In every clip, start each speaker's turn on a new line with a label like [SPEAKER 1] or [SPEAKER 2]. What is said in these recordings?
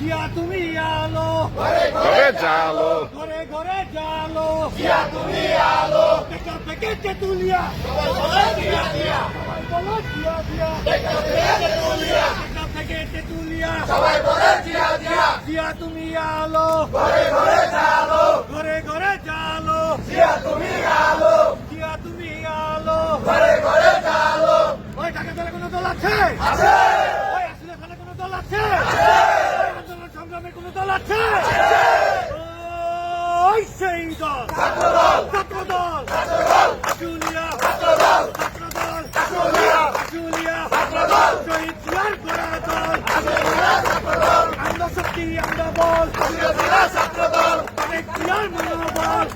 [SPEAKER 1] জিয়া তুমি আলো
[SPEAKER 2] ঘরে জালো।
[SPEAKER 1] ঘরে ঘরে জালো জিয়া তুমি আলো। টেকা থেকে তেতুলিয়া জিয়া জিয়া। বলো জিয়া জিয়া টেকা থেকে তেতুলিয়া সবাই বলে জিয়া জিয়া। জিয়া তুমি আলো। ঘরে ঘরে জালো ঘরে ঘরে জালো জিয়া তুমি আলো জিয়া তুমি আলো ঘরে ঘরে জালো ওই টাকা দলে কোনো দল আছে। আসলে কোনো আছে? আন্দোলন সংগ্রামে আছে? ওই সেই দল। ছাত্র দল ছাত্র দল ছাত্র দল জুলিয়া ছাত্র দল ছাত্র দল জুলিয়া জুলিয়া ছাত্র দল শহীদ জিয়ার গোড়া দল। আমরা শক্তি আমরা বল। ছাত্র দল অনেক মনোবল।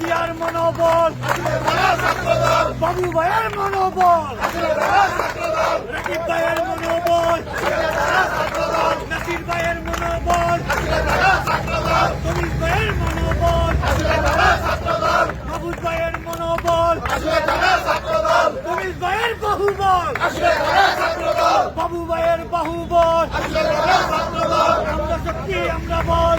[SPEAKER 1] জিয়ার মনোবল। বাবু ভাইয়ের মনোবল। রাকিব ভাইয়ের মনোবল। নাসির ভাইয়ের মনোবল। তমিজ ভাইয়ের মনোবল। মাহবুব ভাইয়ের মনোবল। তমিজ ভাইয়ের বাহুবল। বাবু ভাইয়ের বাহুবল। আমরা শক্তি আমরা বল।